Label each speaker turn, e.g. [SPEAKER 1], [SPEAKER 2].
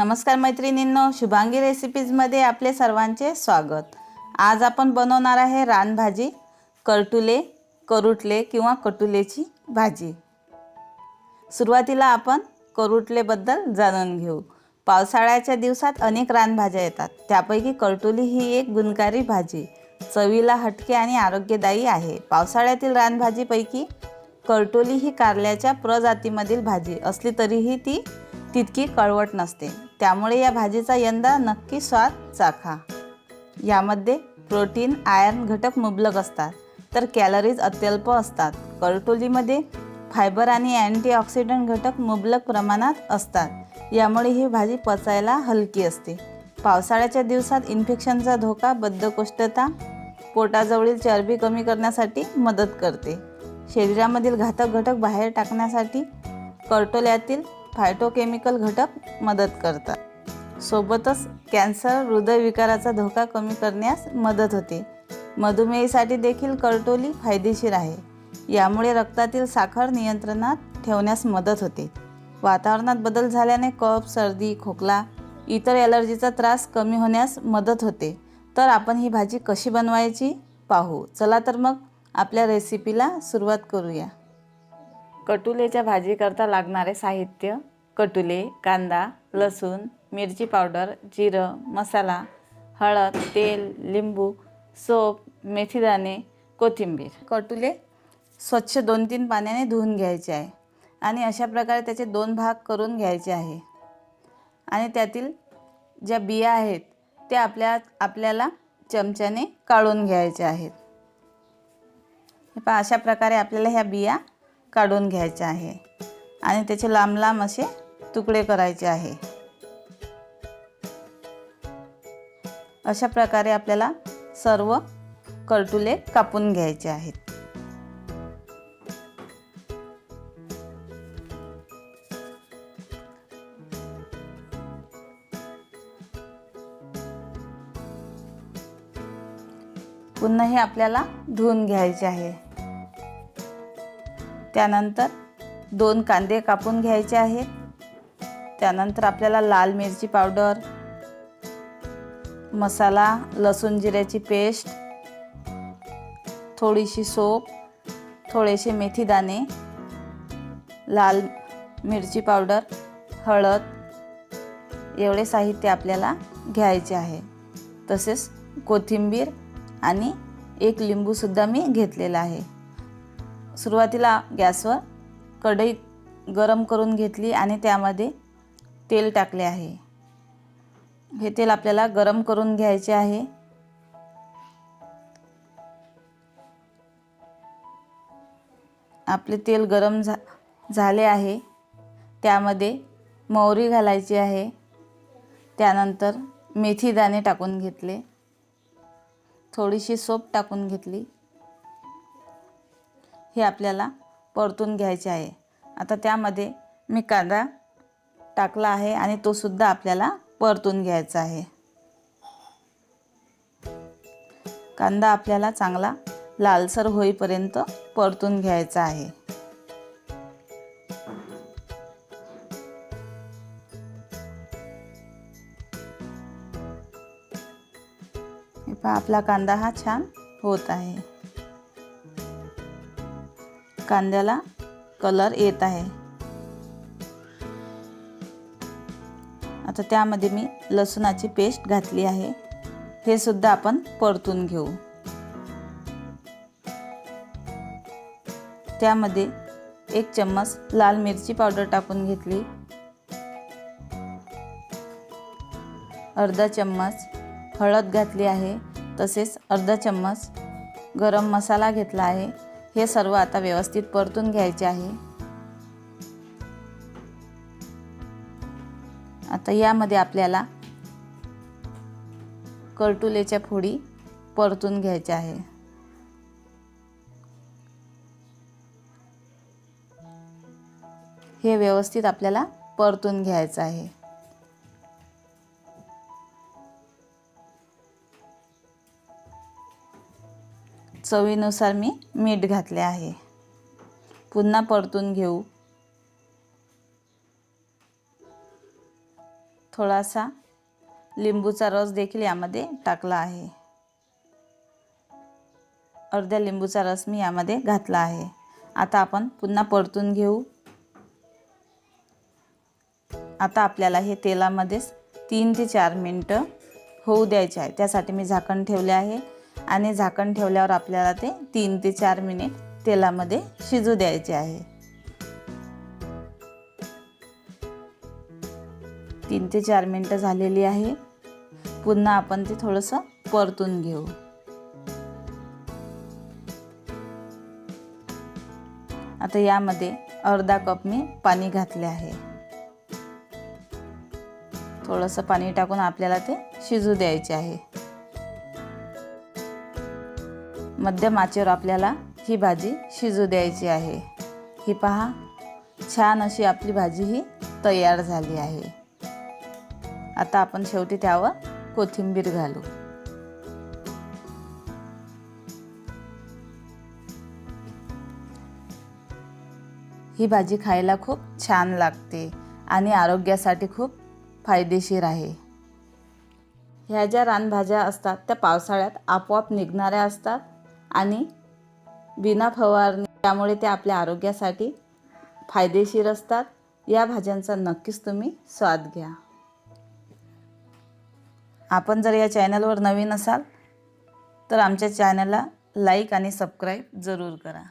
[SPEAKER 1] नमस्कार मैत्रिणींनो शुभांगी रेसिपीजमध्ये आपले सर्वांचे स्वागत. आज आपण बनवणार आहे रानभाजी करटुले करुटले किंवा कटुलेची भाजी. सुरुवातीला आपण करुटलेबद्दल जाणून घेऊ. पावसाळ्याच्या दिवसात अनेक रानभाज्या येतात. त्यापैकी करटुली ही एक गुणकारी भाजी. चवीला हटके आणि आरोग्यदायी आहे. पावसाळ्यातील रानभाजीपैकी करटोली ही कारल्याच्या प्रजातीमधील भाजी असली तरीही ती तितकी कळवट नसते. त्यामुळे या भाजीचा यंदा नक्की स्वाद चाखा. यामध्ये प्रोटीन आयर्न घटक मुबलक असतात तर कॅलरीज अत्यल्प असतात. करटोलीमध्ये फायबर आणि अँटीऑक्सिडंट घटक मुबलक प्रमाणात असतात. यामुळे ही भाजी पचायला हलकी असते. पावसाळ्याच्या दिवसात इन्फेक्शनचा धोका बद्धकोष्ठता पोटाजवळील चरबी कमी करण्यासाठी मदत करते. शरीरामधील घातक घटक बाहेर टाकण्यासाठी कर्टोल्यातील फायटोकेमिकल घटक मदत करतात. सोबतच कॅन्सर हृदयविकाराचा धोका कमी करण्यास मदत होते. मधुमेहीसाठी देखील करटोली फायदेशीर आहे. यामुळे रक्तातील साखर नियंत्रणात ठेवण्यास मदत होते. वातावरणात बदल झाल्याने कफ सर्दी खोकला इतर ॲलर्जीचा त्रास कमी होण्यास मदत होते. तर आपण ही भाजी कशी बनवायची पाहू. चला तर मग आपल्या रेसिपीला सुरुवात करूया. कटुलेच्या भाजीकरता लागणारे साहित्य कटुले कांदा लसूण मिरची पावडर जिरं मसाला हळद तेल लिंबू सोप मेथीदाणे कोथिंबीर. कटुले स्वच्छ दोन तीन पाण्याने धुवून घ्यायचे आहे आणि अशा प्रकारे त्याचे दोन भाग करून घ्यायचे आहे. आणि त्यातील ज्या बिया आहेत त्या आपल्या आपल्याला चमच्याने काढून घ्यायच्या आहेत. पहा अशा प्रकारे आपल्याला ह्या बिया काढून घ्यायचे आहे. आणि त्याचे लांब लांब असे तुकडे करायचे आहे. अशा प्रकारे आपल्याला सर्व कर्टुले कापून घ्यायचे आहेत. पुन्हा हे आपल्याला धुवून घ्यायचे आहे. त्यानंतर दोन कांदे कापून घ्यायचे आहेत. त्यानंतर आपल्याला लाल मिरची पावडर मसाला लसूण जिऱ्याची पेस्ट थोडीशी सोप थोडेसे मेथी दाणे लाल मिरची पावडर हळद एवढे साहित्य आपल्याला घ्यायचे आहे. तसेच कोथिंबीर आणि एक लिंबूसुद्धा मी घेतलेला आहे. सुरुवातीला गॅसवर कढई गरम करून घेतली आणि त्यामध्ये तेल टाकले आहे. हे तेल आपल्याला गरम करून घ्यायचे आहे. आपले तेल गरम झा झाले आहे. त्यामध्ये मोहरी घालायची आहे. त्यानंतर मेथी दाणे टाकून घेतले. थोडीशी सोप टाकून घेतली. हे आपल्याला परतून घ्यायचे आहे. आता त्यामध्ये मी कांदा टाकला आहे आणि तो सुद्धा आपल्याला परतून घ्यायचा आहे. कांदा आपल्याला चांगला लालसर होईपर्यंत परतून घ्यायचा आहे. पहा आपला कांदा हा छान होत आहे. कांद्याला कलर येत आहे. आता त्यामध्ये मी लसूणाची पेस्ट घातली आहे. हे सुद्धा आपण परतून घेऊ. त्यामध्ये एक चम्मच लाल मिरची पावडर टाकून घेतली. अर्धा चम्मच हळद घातली आहे. तसेच अर्धा चम्मच गरम मसाला घेतला आहे. हे सर्व आता व्यवस्थित परतून घ्यायचे आहे. आता यामध्ये आपल्याला कर्टुलेच्या फोडी परतून घ्यायच्या आहे. हे व्यवस्थित आपल्याला परतून घ्यायचं आहे. चवीनुसार मी मीठ घातले आहे. पुन्हा परतून घेऊ. थोडासा लिंबूचा रस देखील यामध्ये टाकला आहे. अर्ध्या लिंबूचा रस मी यामध्ये घातला आहे. आता आपण पुन्हा परतून घेऊ. आता आपल्याला हे तेलामध्येच तीन ते चार मिनटं होऊ द्यायचे आहे. त्यासाठी मी झाकण ठेवले आहे. आणि झाकण ठेवल्यावर आपल्याला ते तीन ते चार मिनिट तेलामध्ये शिजू द्यायचे आहे. तीन ते चार मिनटं झालेली आहे. पुन्हा आपण ते थोडंसं परतून घेऊ. आता यामध्ये अर्धा कप मी पाणी घातले आहे. थोडंसं पाणी टाकून आपल्याला ते शिजू द्यायचे आहे. मध्यम आचेवर आपल्याला ही भाजी शिजू द्यायची आहे. ही पहा छान अशी आपली भाजी ही तयार झाली आहे. आता आपण शेवटी त्यावर कोथिंबीर घालू. ही भाजी खायला खूप छान लागते आणि आरोग्यासाठी खूप फायदेशीर आहे. ह्या ज्या रानभाज्या असतात त्या पावसाळ्यात आपोआप निघणाऱ्या असतात आणि बिना फवारणी त्यामुळे ते आपल्या आरोग्यासाठी फायदेशीर असतात. या भाज्यांचा नक्कीच तुम्ही स्वाद घ्या. आपण जर या चॅनलवर नवीन असाल तर आमच्या चॅनलला लाईक आणि सबस्क्राईब जरूर करा.